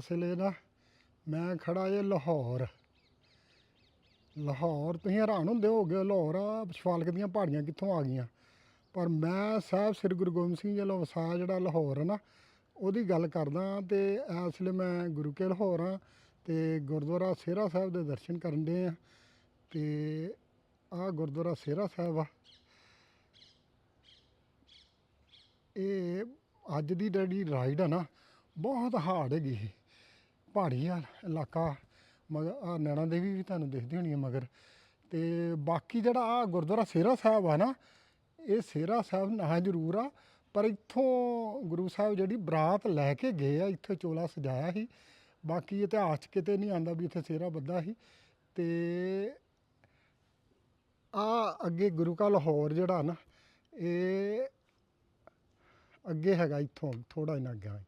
ਇਸ ਲਈ ਨਾ ਮੈਂ ਖੜਾ ਜੇ ਲਾਹੌਰ। ਲਾਹੌਰ, ਤੁਸੀਂ ਹੈਰਾਨ ਹੁੰਦੇ ਹੋਗੇ ਲਾਹੌਰ ਆ, ਸ਼ਿਵਾਲਕ ਦੀਆਂ ਪਹਾੜੀਆਂ ਕਿੱਥੋਂ ਆ ਗਈਆਂ? ਪਰ ਮੈਂ ਸਾਹਿਬ ਸ੍ਰੀ ਗੁਰੂ ਗੋਬਿੰਦ ਸਿੰਘ ਜੀ ਵੱਲੋਂ ਜਿਹੜਾ ਲਾਹੌਰ ਹੈ ਨਾ, ਉਹਦੀ ਗੱਲ ਕਰਦਾ ਤੇ ਇਸ ਲਈ ਮੈਂ ਗੁਰੂ ਕੇ ਲਾਹੌਰ ਆ ਤੇ ਗੁਰਦੁਆਰਾ ਸੇਰਾ ਸਾਹਿਬ ਦੇ ਦਰਸ਼ਨ ਕਰਨ ਦੇ ਆ ਤੇ ਆ ਗੁਰਦੁਆਰਾ ਸੇਰਾ ਸਾਹਿਬ ਆ। ਇਹ ਅੱਜ ਦੀ ਜਿਹੜੀ ਰਾਈਡ ਆ ਨਾ, ਬਹੁਤ ਹਾਰਡ ਹੈਗੀ ਇਹ ਪਹਾੜੀ ਆ, ਇਲਾਕਾ, ਮਗਰ ਨੈਣਾ ਦੇਵੀ ਵੀ ਤੁਹਾਨੂੰ ਦਿਖਦੀ ਹੋਣੀ ਹੈ ਮਗਰ। ਤੇ ਬਾਕੀ ਜਿਹੜਾ ਆ ਗੁਰਦੁਆਰਾ ਸੇਰਾ ਸਾਹਿਬ ਆ ਨਾ, ਇਹ ਸੇਰਾ ਸਾਹਿਬ ਨਾ ਜ਼ਰੂਰ ਆ, ਪਰ ਇੱਥੋਂ ਗੁਰੂ ਸਾਹਿਬ ਜਿਹੜੀ ਬਰਾਤ ਲੈ ਕੇ ਗਏ ਆ, ਇੱਥੇ ਚੋਲਾ ਸਜਾਇਆ ਸੀ। ਬਾਕੀ ਇਤਿਹਾਸ 'ਚ ਕਿਤੇ ਨਹੀਂ ਆਂਦਾ ਵੀ ਇੱਥੇ ਸੇਰਾ ਬੱਧਾ ਸੀ। ਤੇ ਆ ਅੱਗੇ ਗੁਰੂ ਕਾ ਲਾਹੌਰ ਜਿਹੜਾ ਨਾ, ਇਹ ਅੱਗੇ ਹੈਗਾ ਇੱਥੋਂ ਥੋੜਾ ਜਿਹਾ ਅੱਗੇ।